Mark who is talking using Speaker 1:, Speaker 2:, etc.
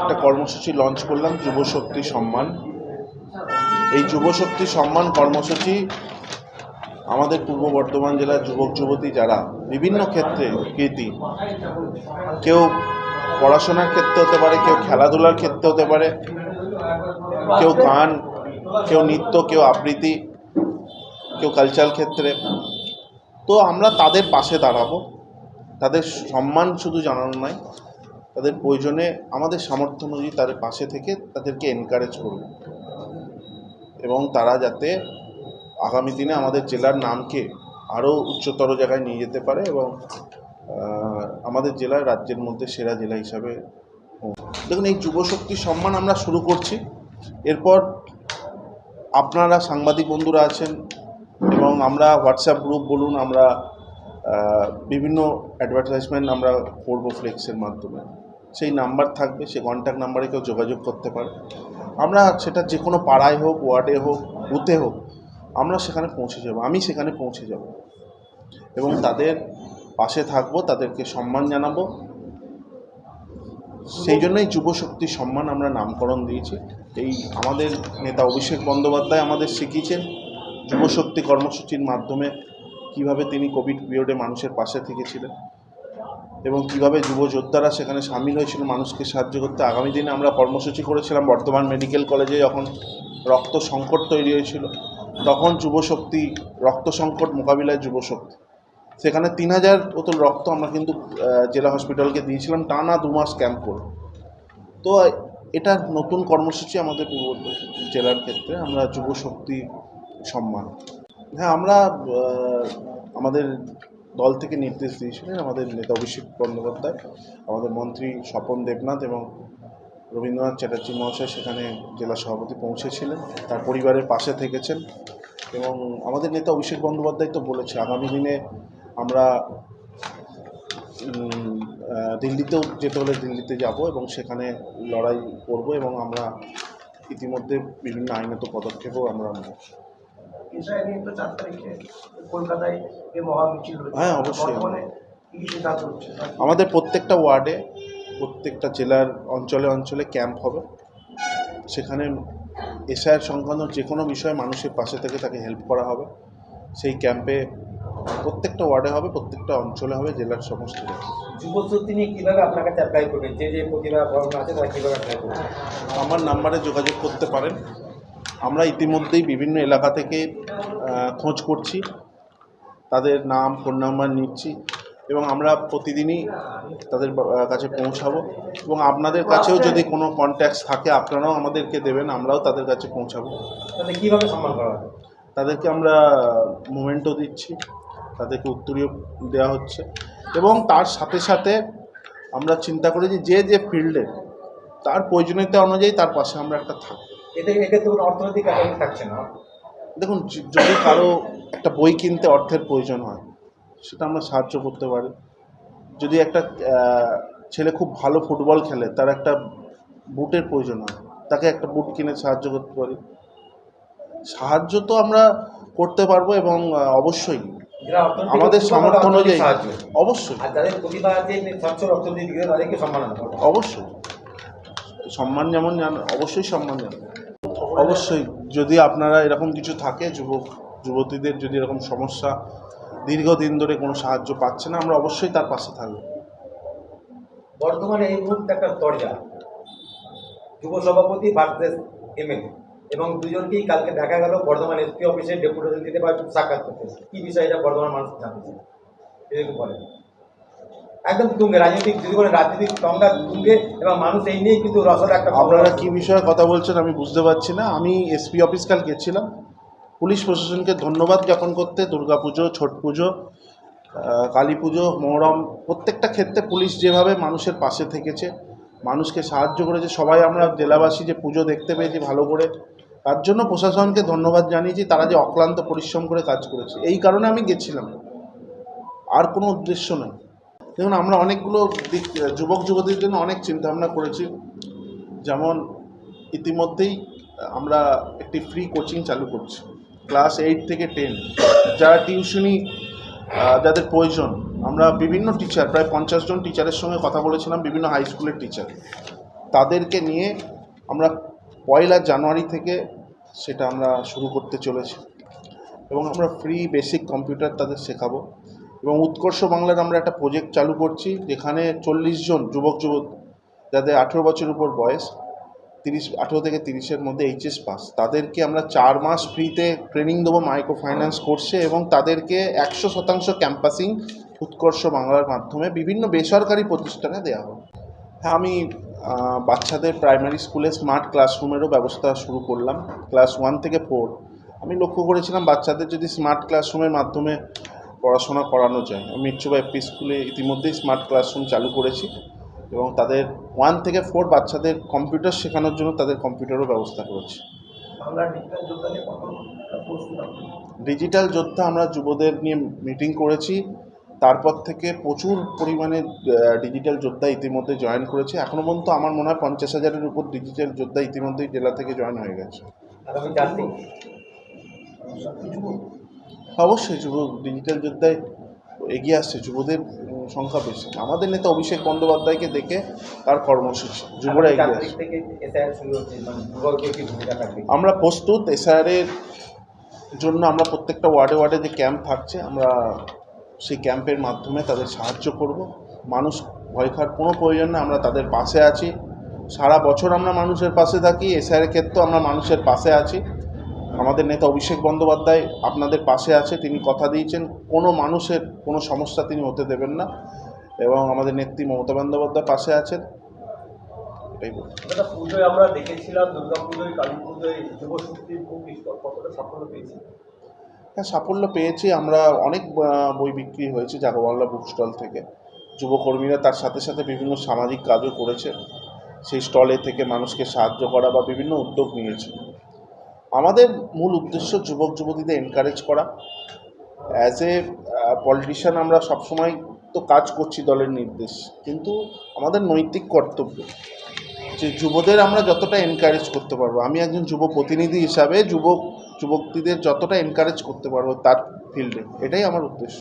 Speaker 1: একটা কর্মসূচি লঞ্চ করলাম যুবশক্তি সম্মান। এই যুবশক্তি সম্মান কর্মসূচি আমাদের পূর্ব বর্ধমান জেলার যুবক, যুবতী যারা, বিভিন্ন ক্ষেত্রে কৃতি কেউ পড়াশোনার ক্ষেত্রে হতে পারে, কেউ খেলাধুলার ক্ষেত্রে হতে পারে, কেউ গান, কেউ নৃত্য, কেউ আবৃত্তি, কেউ কালচারাল ক্ষেত্রে। তো আমরা তাদের পাশে দাঁড়াবো। তাদের সম্মান শুধু জানানো নয় তাদের প্রয়োজনে আমাদের সামর্থ্য অনুযায়ী তাদের পাশে থেকে তাদেরকে এনকারেজ করব এবং তারা যাতে আগামী দিনে আমাদের জেলার নামকে আরও উচ্চতর জায়গায় নিয়ে যেতে পারে এবং আমাদের জেলার রাজ্যের মধ্যে সেরা জেলা হিসাবে দেখুন, এই যুবশক্তি সম্মান আমরা শুরু করছি। এরপর আপনারা সাংবাদিক বন্ধুরা আছেন এবং আমরা হোয়াটসঅ্যাপ গ্রুপ বলুন, আমরা বিভিন্ন অ্যাডভার্টাইজমেন্ট আমরা করব ফ্লেক্সের মাধ্যমে। সেই নাম্বার থাকবে, সেই কন্ট্যাক্ট নাম্বারে কেউ যোগাযোগ করতে পারে। আমরা সেটা যে কোনো পাড়ায় হোক, ওয়ার্ডে হোক, বুথে হোক, আমরা সেখানে পৌঁছে যাব, আমি সেখানে পৌঁছে যাব। এবং তাদের পাশে থাকব, তাদেরকে সম্মান জানাব। সেই জন্যই যুবশক্তি সম্মান আমরা নামকরণ দিয়েছি। এই আমাদের নেতা অভিষেক বন্দ্যোপাধ্যায় আমাদের শিখিয়েছেন যুবশক্তি কর্মসূচির মাধ্যমে কীভাবে তিনি কোভিড পিরিয়ডে মানুষের পাশে থেকেছিলেন। এবং কীভাবে যুব যোদ্ধারা সেখানে সামিল হয়েছিল, মানুষকে সাহায্য করতে। আগামী দিনে আমরা কর্মসূচি করেছিলাম বর্ধমান মেডিকেল কলেজে যখন রক্ত সংকট তৈরি হয়েছিল, তখন যুবশক্তি, রক্ত সংকট মোকাবিলায় যুবশক্তি। সেখানে তিন হাজার বোতল রক্ত আমরা কিন্তু জেলা হসপিটালকে দিয়েছিলাম টানা দু মাস ক্যাম্প করে। তো এটা নতুন কর্মসূচি আমাদের পূর্ব জেলার ক্ষেত্রে, আমরা যুবশক্তি সম্মান। হ্যাঁ আমরা আমাদের দল থেকে নির্দেশ দিয়েছিলেন আমাদের নেতা অভিষেক বন্দ্যোপাধ্যায়, আমাদের মন্ত্রী স্বপন দেবনাথ এবং রবীন্দ্রনাথ চ্যাটার্জি মহাশয় সেখানে জেলা সভাপতি পৌঁছেছিলেন। তার পরিবারের পাশে থেকেছেন এবং আমাদের নেতা অভিষেক বন্দ্যোপাধ্যায় তো বলেছে, আগামী দিনে আমরা দিল্লিতেও যেতে হলে দিল্লিতে যাব এবং সেখানে লড়াই করব এবং আমরা ইতিমধ্যে বিভিন্ন আইনত পদক্ষেপও আমরা নেব।
Speaker 2: বিষয় নিয়ে তো চার তারিখে কলকাতায় এই মহা মিছিল
Speaker 1: হ্যাঁ, অবশ্যই।
Speaker 2: বর্তমানে কি সিদ্ধান্ত হচ্ছে?
Speaker 1: আমাদের প্রত্যেকটা ওয়ার্ডে প্রত্যেকটা জেলার অঞ্চলে অঞ্চলে ক্যাম্প হবে। সেখানে এসআইয়ের সংক্রান্ত যে কোনো বিষয়ে মানুষের পাশে থেকে তাকে হেল্প করা হবে। সেই ক্যাম্পে প্রত্যেকটা ওয়ার্ডে হবে প্রত্যেকটা অঞ্চলে হবে জেলার সমস্ত।
Speaker 3: যুবশক্তি নিয়ে কীভাবে আপনার কাছে অ্যাপ্লাই করবেন? যে যে প্রতিভা আছে তারা কীভাবে অ্যাপ্লাই করবে
Speaker 1: আমার নাম্বারে যোগাযোগ করতে পারেন। আমরা ইতিমধ্যেই বিভিন্ন এলাকা থেকে খোঁজ করছি। তাদের নাম ফোন নাম্বার নিচ্ছি এবং আমরা প্রতিদিনই তাদের কাছে পৌঁছাবো। এবং আপনাদের কাছেও যদি কোনো কন্ট্যাক্টস থাকে আপনারাও আমাদেরকে দেবেন আমরাও তাদের কাছে পৌঁছাবো।
Speaker 3: কীভাবে সম্মান করা হবে
Speaker 1: তাদেরকে আমরা মোমেন্টও দিচ্ছি তাদেরকে উত্তরীয় দেওয়া হচ্ছে। এবং তার সাথে সাথে আমরা চিন্তা করি যে যে যে ফিল্ডে তার প্রয়োজনীয়তা অনুযায়ী তার পাশে আমরা একটা থাকব।
Speaker 3: এতে এক্ষেত্রে কোনো অর্থনৈতিক কারণ থাকছে না।
Speaker 1: দেখুন যদি কারও একটা বই কিনতে অর্থের প্রয়োজন হয় সেটা আমরা সাহায্য করতে পারি। যদি একটা ছেলে খুব ভালো ফুটবল খেলে তার একটা বুটের প্রয়োজন হয় তাকে একটা বুট কিনে সাহায্য করতে পারি। সাহায্য তো আমরা করতে পারব এবং অবশ্যই। আমাদের সামর্থ্য অনুযায়ী। অবশ্যই। অবশ্যই। সম্মান যেমন জান অবশ্যই সম্মান জানান অবশ্যই, যদি আপনারা এরকম কিছু থাকে, যুবক, যুবতীদের যদি এরকম সমস্যা, দীর্ঘদিন ধরে কোনো সাহায্য পাচ্ছে না, আমরা অবশ্যই তার পাশে থাকব।
Speaker 3: বর্তমানে এই মুহূর্তে একটা দরজা। যুব সভাপতি ভার্সেস এমএলএ এবং দুজনকেই কালকে দেখা গেল বর্ধমান এসপি অফিসে ডেপুটেশন দিতে বা সাক্ষাৎ করতে। কি বিষয় এটা বর্ধমান মানুষ জানতে চায়? এরকম বলেন। একদম তুঙ্গে রাজনৈতিক যদি বলে রাজনৈতিক সংঘাত তুঙ্গে এবং মানুষ এই নিয়েই কিন্তু রসদ একটা
Speaker 1: আপনারা। কি বিষয়ে কথা বলছেন আমি বুঝতে পারছি না। আমি এসপি অফিস কাল গেছিলাম। পুলিশ প্রশাসনকে ধন্যবাদ জ্ঞাপন করতে দুর্গাপুজো ছট পুজো কালী পুজো মহরম প্রত্যেকটা ক্ষেত্রে পুলিশ যেভাবে মানুষের পাশে থেকেছে মানুষকে সাহায্য করেছে সবাই আমরা জেলাবাসী যে পুজো দেখতে পেয়েছি ভালো করে তার জন্য প্রশাসনকে ধন্যবাদ জানিয়েছি তারা যে অক্লান্ত পরিশ্রম করে কাজ করেছে। এই কারণে আমি গেছিলাম। আর কোনো উদ্দেশ্য নয়। দেখুন, আমরা অনেকগুলো দিক, যুবক যুবতীদের জন্য অনেক চিন্তাভাবনা করেছি। যেমন ইতিমধ্যেই আমরা একটি ফ্রি কোচিং চালু করছি ক্লাস এইট থেকে টেন যারা টিউশনি যাদের প্রয়োজন, আমরা বিভিন্ন টিচার প্রায় পঞ্চাশ জন টিচারের সঙ্গে কথা বলেছিলাম, বিভিন্ন হাই স্কুলের টিচার তাদেরকে নিয়ে আমরা পয়লা জানুয়ারি থেকে সেটা আমরা শুরু করতে চলেছি। এবং আমরা ফ্রি বেসিক কম্পিউটার তাদের শেখাবো। এবং উৎকর্ষ বাংলার আমরা একটা প্রজেক্ট চালু করছি, যেখানে চল্লিশ জন যুবক যুবক যাদের আঠেরো বছর উপর বয়স, তিরিশ, আঠেরো থেকে তিরিশের মধ্যে এইচএস পাস তাদেরকে আমরা চার মাস ফ্রিতে ট্রেনিং দেবো মাইক্রো ফাইন্যান্স কোর্সে এবং তাদেরকে একশো শতাংশ ক্যাম্পাসিং উৎকর্ষ বাংলার মাধ্যমে বিভিন্ন বেসরকারি প্রতিষ্ঠানে দেওয়া হবে। হ্যাঁ আমি বাচ্চাদের প্রাইমারি স্কুলে স্মার্ট ক্লাসরুমেরও ব্যবস্থা শুরু করলাম ক্লাস ওয়ান থেকে ফোর আমি লক্ষ্য করেছিলাম বাচ্চাদের যদি স্মার্ট ক্লাসরুমের মাধ্যমে পড়াশোনা করানো যায়। আমি মিচ্ছুবা এপি স্কুলে ইতিমধ্যেই স্মার্ট ক্লাসরুম চালু করেছি এবং তাদের ওয়ান থেকে ফোর বাচ্চাদের কম্পিউটার শেখানোর জন্য তাদের কম্পিউটারও ব্যবস্থা করেছি।
Speaker 2: ডিজিটাল যোদ্ধা
Speaker 1: আমরা যুবদের নিয়ে মিটিং করেছি। তারপর থেকে প্রচুর পরিমাণে ডিজিটাল যোদ্ধা ইতিমধ্যে জয়েন করেছে। এখনও পর্যন্ত আমার মনে হয় পঞ্চাশ হাজারের উপর ডিজিটাল যোদ্ধা ইতিমধ্যেই জেলা থেকে জয়েন হয়ে গেছে
Speaker 3: আগামী চার দিন
Speaker 2: যুবক
Speaker 1: অবশ্যই যুব ডিজিটাল যোদ্ধায় এগিয়ে আসছে যুবদের সংখ্যা বেশি। আমাদের নেতা অভিষেক বন্দ্যোপাধ্যায়কে দেখে তার কর্মসূচি যুবরা এগিয়ে আসছে।
Speaker 3: মানে
Speaker 1: আমরা প্রস্তুত এসআরের জন্য আমরা প্রত্যেকটা ওয়ার্ডে ওয়ার্ডে যে ক্যাম্প থাকছে আমরা সেই ক্যাম্পের মাধ্যমে তাদের সাহায্য করব। মানুষ ভয় খাওয়ার কোনো প্রয়োজন না আমরা তাদের পাশে আছি। সারা বছর আমরা মানুষের পাশে থাকি এসআরের ক্ষেত্রেও আমরা মানুষের পাশে আছি। আমাদের নেতা অভিষেক বন্দ্যোপাধ্যায় আপনাদের পাশে আছে তিনি কথা দিয়েছেন কোনো মানুষের কোনো সমস্যা তিনি হতে দেবেন না। এবং আমাদের নেত্রী মমতা বন্দ্যোপাধ্যায় পাশে আছেন। এটাই বলছি
Speaker 2: পুজোয় আমরা দেখেছিলাম দুর্গা পুজোয় কালী পুজোয় সাফল্য পেয়েছি?
Speaker 1: হ্যাঁ সাফল্য পেয়েছি। আমরা অনেক বই বিক্রি হয়েছে জাগবাংলা বুক স্টল থেকে। যুবকর্মীরা তার সাথে সাথে বিভিন্ন সামাজিক কাজও করেছে। সেই স্টলে থেকে মানুষকে সাহায্য করা বা বিভিন্ন উদ্যোগ নিয়েছে। আমাদের মূল উদ্দেশ্য যুবক যুবতীদের এনকারেজ করা। অ্যাজ এ পলিটিশিয়ান আমরা সবসময় তো কাজ করছি দলের নির্দেশ, কিন্তু আমাদের নৈতিক কর্তব্য, যে যুবদের আমরা যতটা এনকারেজ করতে পারব। আমি একজন যুব প্রতিনিধি হিসাবে যুবক যুবকদের যতটা এনকারেজ করতে পারব তার ফিল্ডে এটাই আমার উদ্দেশ্য।